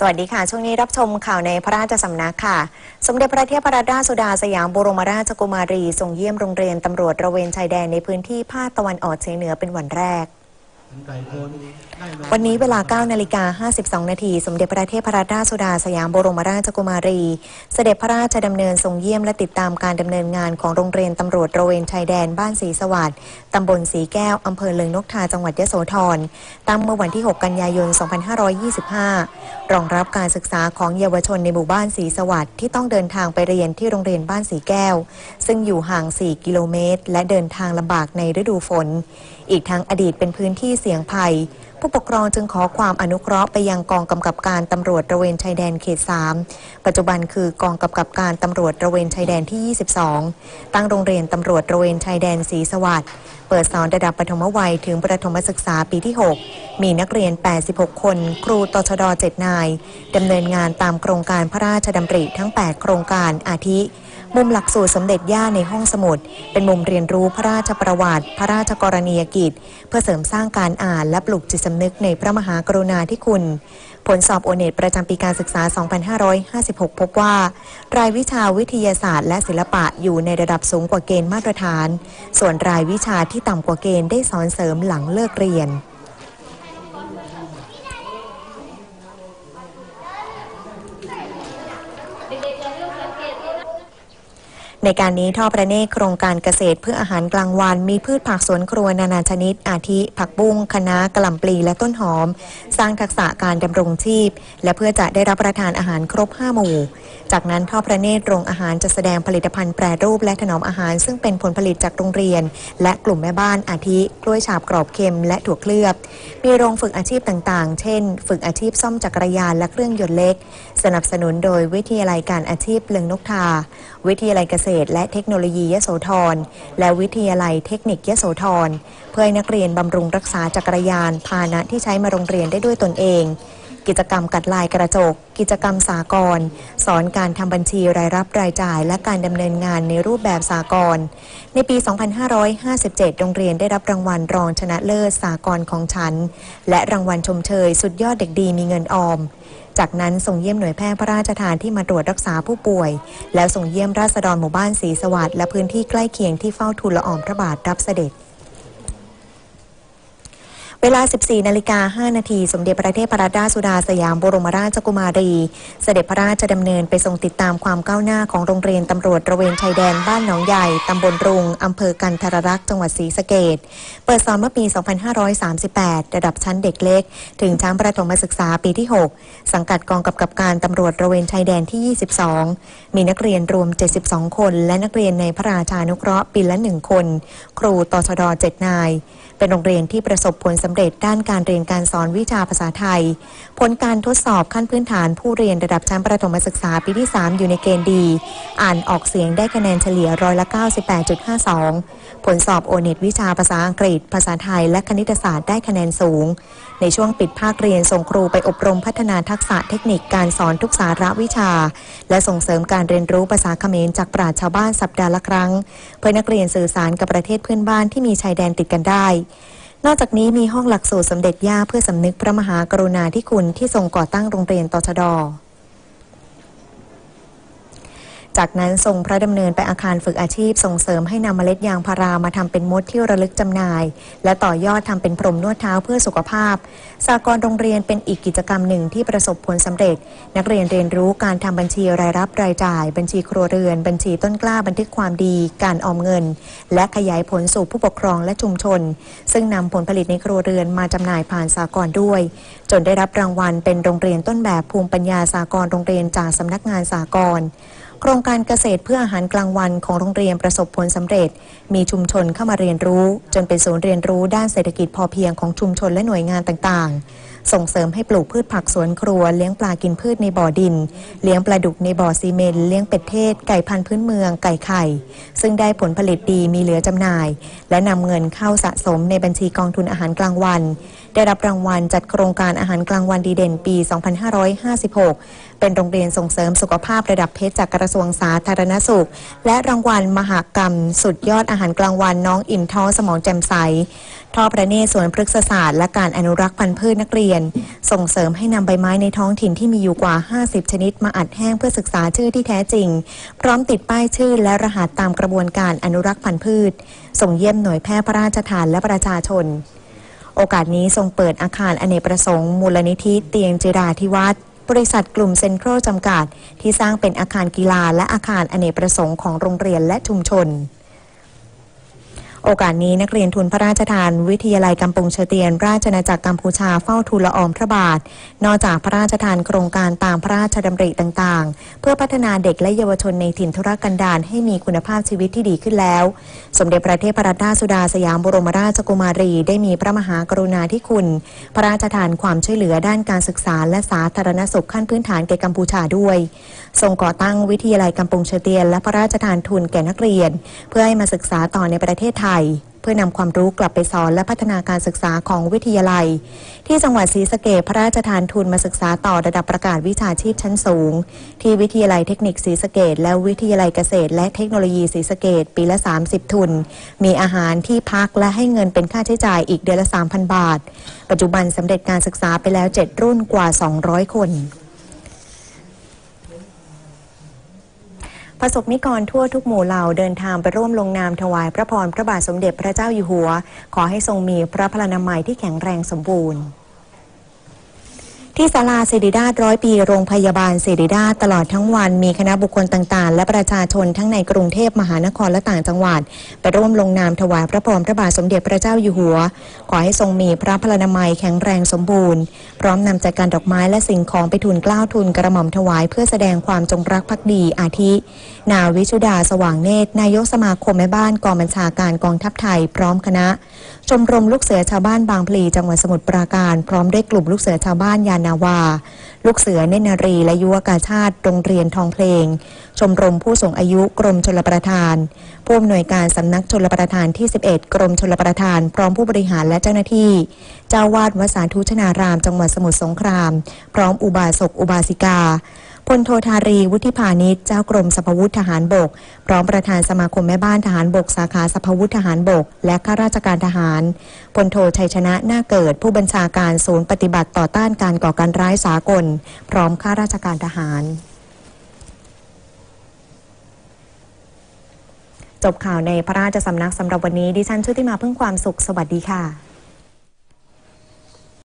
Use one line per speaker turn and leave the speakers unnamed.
สวัสดีค่ะ ช่วงนี้รับชมข่าวในพระราชสำนักค่ะ สมเด็จพระเทพรัตนราชสุดาสยามบรมราชกุมารีทรงเยี่ยมโรงเรียนตำรวจระเวนชายแดนในพื้นที่ภาคตะวันออกเฉียงเหนือเป็นวันแรก วันนี้เวลา 9 นาฬิกา 52 นาที สมเด็จพระเทพรัตนราชสุดาสยามบรมราชกุมารี เสด็จพระราชดำเนินทรงเยี่ยมและติดตามการดำเนินงานของโรงเรียนตำรวจโรเวนชายแดนบ้านศรีสวัสดิ์ตำบลสีแก้ว อำเภอเลิงนกทา จังหวัดยโสธร ตั้งเมื่อวันที่ 6 กันยายน 2525 รองรับการศึกษาของเยาวชนในหมู่บ้านศรีสวัสดิ์ที่ต้องเดินทางไปเรียนที่โรงเรียนบ้านสีแก้ว ซึ่งอยู่ห่าง 4 กิโลเมตร และเดินทางลำบากในฤดูฝน อีกทั้งอดีตเป็นพื้นที่เสี่ยงภัย ผู้ปกครองจึงขอความอนุเคราะห์ไปยังกองกำกับการตำรวจตระเวนชายแดนเขต 3 ปัจจุบันคือกองกำกับการตำรวจตระเวนชายแดนที่ 22 ตั้งโรงเรียนตำรวจตระเวนชายแดนศรีสวัสดิ์เปิดสอนระดับปฐมวัยถึงประถมศึกษาปีที่ 6 มีนักเรียน 86 คน ครูตชด 7 นาย ดำเนินงานตามโครงการพระราชดำริทั้ง 8 โครงการอาทิ มุมหลักสูตรสมเด็จย่าในห้องสมุด เป็นมุมเรียนรู้พระราชประวัติ พระราชกรณียกิจ เพื่อเสริมสร้างการอ่านและปลุกจิตสำนึกในพระมหากรุณาธิคุณ ผลสอบโอเน็ตประจำปีการศึกษา 2556 พบว่า รายวิชาวิทยาศาสตร์และศิลปะอยู่ในระดับสูงกว่าเกณฑ์มาตรฐาน ส่วนรายวิชาที่ต่ำกว่าเกณฑ์ได้สอนเสริมหลังเลิกเรียน ในการนี้ท่อประเนตรโครงการเกษตรเพื่ออาหารกลางวัน มีพืชผักสวนครัวนานาชนิด อาทิ ผักบุ้งคะน้ากะหล่ำปลีและต้นหอม สร้างทักษะการดำรงชีพ และเพื่อจะได้รับประทานอาหารครบ 5 หมู่ จากนั้นท่อประเนตรโรงอาหารจะแสดงผลิตภัณฑ์แปรรูปและถนอมอาหาร ซึ่งเป็นผลผลิตจากโรงเรียน และกลุ่มแม่บ้านอาทิกล้วยฉาบกรอบเค็มและถั่วเคลือบ มีโรงฝึกอาชีพต่างๆ เช่น ฝึกอาชีพซ่อมจักรยานและเครื่องยนต์เล็ก สนับสนุนโดยวิทยาลัยการอาชีพเลิงนกทา วิทยาลัยเกษษตร และเทคโนโลยียโสธร และวิทยาลัยเทคนิคยโสธร เพื่อให้นักเรียนบำรุงรักษาจักรยานพาหนะที่ใช้มาโรงเรียนได้ด้วยตนเอง กิจกรรมกัดลายกระจก กิจกรรมสากลสอนการทำบัญชีรายรับรายจ่าย และการดำเนินงานในรูปแบบสากลในปี 2557 โรงเรียนได้รับรางวัลรองชนะเลิศสากลของฉัน และรางวัลชมเชย สุดยอดเด็กดีมีเงินออม จากนั้นส่งเยี่ยมหน่วยแพทย์พระราชทานที่มาตรวจรักษาผู้ป่วย แล้วส่งเยี่ยมราษฎรหมู่บ้านศรีสวัสดิ์และพื้นที่ใกล้เคียงที่เฝ้าทูลละอองพระบาทรับเสด็จ เวลา 14 นาฬิกา 5 นาที สมเด็จพระเทพรัตนราชสุดาสยามบรมราชกุมารี เสด็จพระราชดำเนินไปทรงติดตามความก้าวหน้าของโรงเรียนตำรวจระเวนชายแดนบ้านหนองใหญ่ ตำบลรุงอำเภอกันทรรักษ์จังหวัดศรีสะเกดเปิดสอนเมื่อปี 2538 ระดับชั้นเด็กเล็ก ถึงชั้นประถมศึกษาปีที่ 6 สังกัดกองกำกับการตำรวจระเวนชายแดนที่ 22 มีนักเรียนรวม 72 คน และนักเรียนในพระราชานุเคราะห์ปีละ 1 คน ครูตชด 7 นาย เป็นโรงเรียนที่ประสบผลสำเร็จด้านการเรียนการสอนวิชาภาษาไทย ผลการทดสอบขั้นพื้นฐานผู้เรียนระดับชั้นประถมศึกษาปีที่ 3 อยู่ในเกณฑ์ดี อ่านออกเสียงได้คะแนนเฉลี่ยร้อยละ 98.52 ผลสอบโอเน็ตวิชาภาษาอังกฤษ ภาษาไทย และคณิตศาสตร์ได้คะแนนสูง ในช่วงปิดภาคเรียนส่งครูไปอบรมพัฒนาทักษะเทคนิคการสอนทุกสาระวิชา และส่งเสริมการเรียนรู้ภาษาเขมรจากปราชญ์ชาวบ้านสัปดาห์ละครั้ง เพื่อนักเรียนสื่อสารกับประเทศเพื่อนบ้านที่มีชายแดนติดกันได้นอกจากนี้มีห้องหลักสูตรสมเด็จย่าเพื่อสำนึกพระมหากรุณาธิคุณที่ทรงก่อตั้งโรงเรียนตชด จากนั้นทรงพระดำเนินไปอาคารฝึกอาชีพส่งเสริมให้นำเมล็ดยางพารามาทำเป็นมดที่ระลึกจำหน่าย และต่อยอดทำเป็นพรมนวดเท้าเพื่อสุขภาพ สากลโรงเรียนเป็นอีกกิจกรรมหนึ่งที่ประสบผลสำเร็จ นักเรียนเรียนรู้การทำบัญชีรายรับรายจ่าย บัญชีครัวเรือน บัญชีต้นกล้าบันทึกความดี การออมเงิน และขยายผลสู่ผู้ปกครองและชุมชน ซึ่งนำผลผลิตในครัวเรือนมาจำหน่ายผ่านสากลด้วย จนได้รับรางวัลเป็นโรงเรียนต้นแบบภูมิปัญญาสากลโรงเรียนจากสำนักงานสากล โครงการเกษตรเพื่ออาหารกลางวันของโรงเรียนประสบผลสำเร็จ มีชุมชนเข้ามาเรียนรู้ จนเป็นศูนย์เรียนรู้ด้านเศรษฐกิจพอเพียงของชุมชนและหน่วยงานต่างๆส่งเสริมให้ปลูกพืชผักสวนครัว เลี้ยงปลากินพืชในบ่อดิน เลี้ยงปลาดุกในบ่อซีเมนเลี้ยงเป็ดเทศ ไก่พันธุ์พื้นเมือง ไก่ไข่ ซึ่งได้ผลผลิตดีมีเหลือจำหน่าย และนำเงินเข้าสะสมในบัญชีกองทุนอาหารกลางวัน ได้รับรางวัลจัดโครงการอาหารกลางวันดีเด่นปี 2556 เป็นโรงเรียนส่งเสริมสุขภาพระดับเพชรจากกระทรวงสาธารณสุข และรางวัลมหากรรม สุดยอดอาหารกลางวันน้องอิ่มท้องสมองแจ่มใสท่อพระเนตรสวนพฤกษศาสตร์และการอนุรักษ์พันธุ์พืชนักเรียนน ส่งเสริมให้นำใบไม้ในท้องถิ่นที่มีอยู่กว่า 50 ชนิดมาอัดแห้งเพื่อศึกษาชื่อที่แท้จริง พร้อมติดป้ายชื่อและรหัสตามกระบวนการอนุรักษ์พันธุ์พืช ส่งเยี่ยมหน่วยแพทย์พระราชทานและประชาชน โอกาสนี้ทรงเปิดอาคารอเนกประสงค์มูลนิธิเตียงจิราธิวัฒน์บริษัทกลุ่มเซ็นทรัลจำกัด ที่สร้างเป็นอาคารกีฬาและอาคารอเนกประสงค์ของโรงเรียนและชุมชน โอกาสนี้นักเรียนทุนพระราชทาน วิทยาลัยกำปงเชเตียน ราชอาจักรกัมพูชาเฝ้าทูลละอองพระบาท นอกจากพระราชทานโครงการตามพระราชดำริต่างๆ เพื่อพัฒนาเด็กและเยาวชนในถิ่นทุรกันดารให้มีคุณภาพชีวิตที่ดีขึ้นแล้ว สมเด็จพระเทพรัตนราชสุดาสยามบรมราชกุมารีได้มีพระมหากรุณาธิคุณ พระราชทานความช่วยเหลือด้านการศึกษา และสาธารณสุขขั้นพื้นฐานแก่กัมพูชาด้วย ทรงก่อตั้งวิทยาลัยกำปงเชเตียน และพระราชทานทุนแก่นักเรียน เพื่อให้มาศึกษาต่อในประเทศไทยเพื่อนำความรู้กลับไปสอนและพัฒนาการศึกษาของวิทยาลัย ที่จังหวัดศรีสะเกษพระราชทานทุนมาศึกษาต่อระดับประกาศวิชาชีพชั้นสูง ที่วิทยาลัยเทคนิคศรีสะเกษและวิทยาลัยเกษตร และเทคโนโลยีศรีสะเกษปีละ 30 ทุน มีอาหารที่พักและให้เงินเป็นค่าใช้จ่ายอีกเดือนละ 3,000 บาท ปัจจุบันสำเร็จการศึกษาไปแล้ว 7 รุ่นกว่า 200 คน ประสบนิกรทั่วทุกหมู่เหล่าเดินทางไปร่วมลงนามถวายพระพรพระบาทสมเด็จพระเจ้าอยู่หัว ขอให้ทรงมีพระพลานามัยที่แข็งแรงสมบูรณ์ ที่ศาลาศิริราชร้อยปีโรงพยาบาลศิริราชตลอดทั้งวันมีคณะบุคคลต่างๆ และประชาชนทั้งในกรุงเทพมหานครและต่างจังหวัด ไปร่วมลงนามถวายพระพรพระบาทสมเด็จพระเจ้าอยู่หัว ขอให้ทรงมีพระพลานามัยแข็งแรงสมบูรณ์ พร้อมนำจัดการดอกไม้และสิ่งของไปทุนเกล้าทุนกระหม่อมถวายเพื่อแสดงความจงรักภักดีอาทิ นาวิชุดาสว่างเนตรนายกสมาคมแม่บ้านกองบัญชาการกองทัพไทย พร้อมคณะ ชมรมลูกเสือชาวบ้านบางพลีจังหวัดสมุทรปราการ พร้อมด้วยกลุ่มลูกเสือชาวบ้านยานาวา ลูกเสือเนนารี และยุวกาชาติโรงเรียนทองเพลง ชมรมผู้สูงอายุกรมชลประทาน ผู้อำนวยการสำนักชลประทานที่ 11 กรมชลประทาน พร้อมผู้บริหารและเจ้าหน้าที่ เจ้าวาดวัดสาธุชนาราม จังหวัดสมุทรสงคราม พร้อมอุบาสกอุบาสิกา พลโทธารีวุฒิพาณิชย์เจ้ากรมสภวุฒิทหารบก พร้อมประธานสมาคมแม่บ้านทหารบก สาขาสภวุฒิทหารบก และข้าราชการทหารพลโทชัยชนะหน้าเกิด ผู้บัญชาการศูนย์ปฏิบัติต่อต้านการก่อการร้ายสากล พร้อมข้าราชการทหารจบข่าวในพระราชสำนักสำหรับวันนี้ดิฉันชุติมาเพึ่งความสุขสวัสดีค่ะ